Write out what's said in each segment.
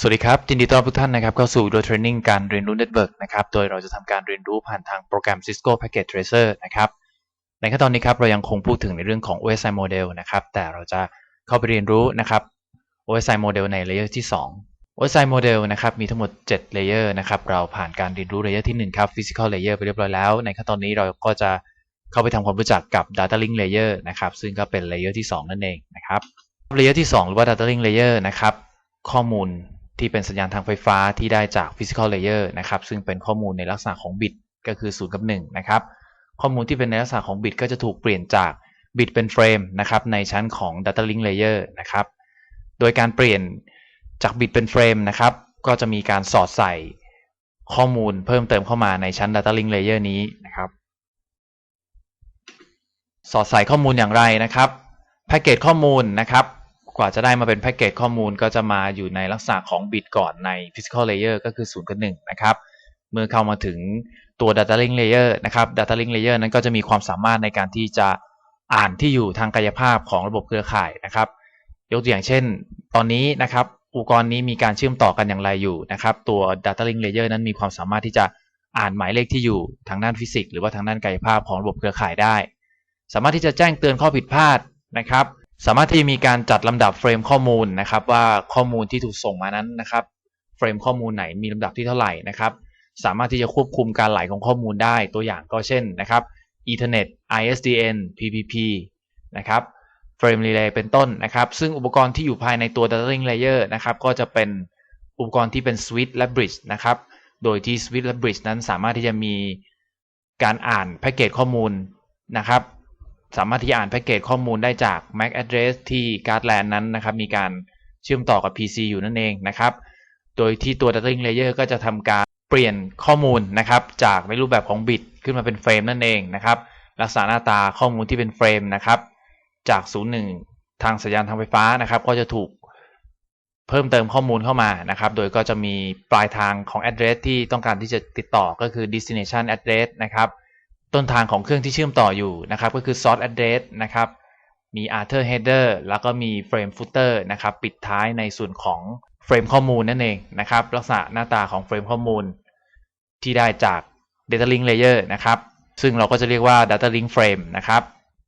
สวัสดีครับยินดีต้อนรับทุกท่านนะครับเข้าสู่โดยเทรนนิ่งการเรียนรู้เน็ตเวิร์กนะครับโดยเราจะทำการเรียนรู้ผ่านทางโปรแกรม Cisco Packet Tracer นะครับในขั้นตอนนี้ครับเรายังคงพูดถึงในเรื่องของ OSI model นะครับแต่เราจะเข้าไปเรียนรู้นะครับ OSI model ในเลเยอร์ที่ 2 OSI model นะครับมีทั้งหมด7เลเยอร์นะครับเราผ่านการเรียนรู้เลเยอร์ที่1ครับ Physical Layer ไปเรียบร้อยแล้ว ในขั้นตอนนี้เราก็จะเข้าไปทำความรู้จักกับ Data Link Layer นะครับซึ่งก็เป็นเลเยอร์ที่ 2 นั่นเองนะครับเลเยอร์ที่ 2 หรือว่า Data Link Layer นะครับข้อมูล ที่เป็นสัญญาณทางไฟฟ้าที่ได้จาก physical layer นะครับ ซึ่งเป็นข้อมูลในลักษณะของบิตก็คือ 0 กับ 1 นะครับ ข้อมูลที่เป็นในลักษณะของบิตก็จะถูกเปลี่ยนจากบิตเป็นเฟรมนะครับในชั้นของ data link layer นะครับ โดยการเปลี่ยนจากบิตเป็นเฟรมนะครับ ก็จะมีการสอดใส่ข้อมูลเพิ่มเติมเข้ามาในชั้น data link layer นี้นะครับ สอดใส่ข้อมูลอย่างไรนะครับ แพ็กเกจข้อมูลนะครับ กว่าจะได้มาเป็นแพ็กเกจข้อมูลก็จะมาอยู่ในลักษณะของบิตก่อนใน physical layer ก็คือ0กับ1นะครับ เมื่อเข้ามาถึงตัว data link layer นะครับ data link layer นั้นก็จะมีความสามารถในการที่จะอ่านที่อยู่ทางกายภาพของระบบเครือข่ายนะครับ ยกตัวอย่างเช่น ตอนนี้นะครับอุปกรณ์นี้มีการเชื่อมต่อกันอย่างไรอยู่นะครับ ตัว data link layer นั้นมีความสามารถที่จะอ่านหมายเลขที่อยู่ทางด้านฟิสิกส์หรือว่าทางด้านกายภาพของระบบเครือข่ายได้ สามารถที่จะแจ้งเตือนข้อผิดพลาดนะครับ สามารถที่มีการจัดลำดับเฟรมข้อมูลนะครับ ว่าข้อมูลที่ถูกส่งมานั้นนะครับเฟรมข้อมูลไหนมีลำดับที่เท่าไหร่นะครับ สามารถที่จะควบคุมการไหลของข้อมูลได้ตัวอย่างก็เช่นนะครับ Ethernet ISDN PPP นะครับ Frame Relay เป็นต้นนะครับ ซึ่งอุปกรณ์ที่อยู่ภายในตัว Data Link Layer นะครับ ก็จะเป็นอุปกรณ์ที่เป็น Switch และ Bridge นะครับ โดยที่ Switch และ Bridge นั้นสามารถที่จะมีการอ่านแพ็กเกจข้อมูลนะครับ สามารถที่อ่านแพ็กเกจข้อมูลได้จาก MAC address ที่การ์ดแลนนั้นนะครับ มีการเชื่อมต่อกับ PC อยู่นั่นเองนะครับ โดยที่ตัว Data Link Layer ก็จะทำการเปลี่ยนข้อมูลนะครับ จากในรูปแบบของบิตขึ้นมาเป็นเฟรมนั่นเองนะครับ ลักษณะหน้าตาข้อมูลที่เป็นเฟรมนะครับ จาก 01 ทางสัญญาณทางไฟฟ้านะครับ ก็จะถูกเพิ่มเติมข้อมูลเข้ามานะครับ โดยก็จะมีปลายทางของ address ที่ต้องการที่จะติดต่อก็คือ destination address นะครับ ต้นทางของเครื่องที่เชื่อมต่ออยู่นะครับ ก็คือ source address นะครับ มี outer header แล้วก็มี frame footer นะครับ ปิดท้ายในส่วนของเฟรมข้อมูลนั่นเองนะครับ ลักษณะหน้าตาของเฟรมข้อมูล ที่ได้จาก data link layer นะครับ ซึ่งเราก็จะเรียกว่า data link frame นะครับ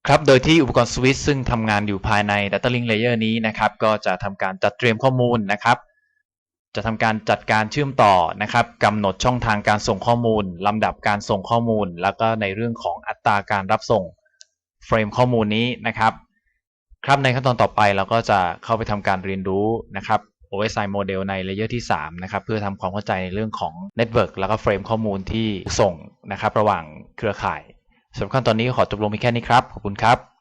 ครับ โดยที่อุปกรณ์ switch ซึ่งทำงานอยู่ภายใน data link layer นี้นะครับ ก็จะทำการจัดเตรียมข้อมูลนะครับ จะทำการจัดการเชื่อมต่อนะครับกำหนดช่องทางการส่งข้อมูลลำดับการส่งข้อมูล แล้วก็ในเรื่องของอัตราการรับส่งเฟรมข้อมูลนี้นะครับ ครับในขั้นตอนต่อไปเราก็จะเข้าไปทำการเรียนรู้นะครับ OSI model ในเลเยอร์ที่ 3 นะครับ เพื่อทำความเข้าใจในเรื่องของ Network แล้วก็เฟรมข้อมูลที่ส่งนะครับ ระหว่างเครือข่ายสำหรับขั้นตอนนี้ขอจบลงเพียงแค่นี้ครับ ขอบคุณครับ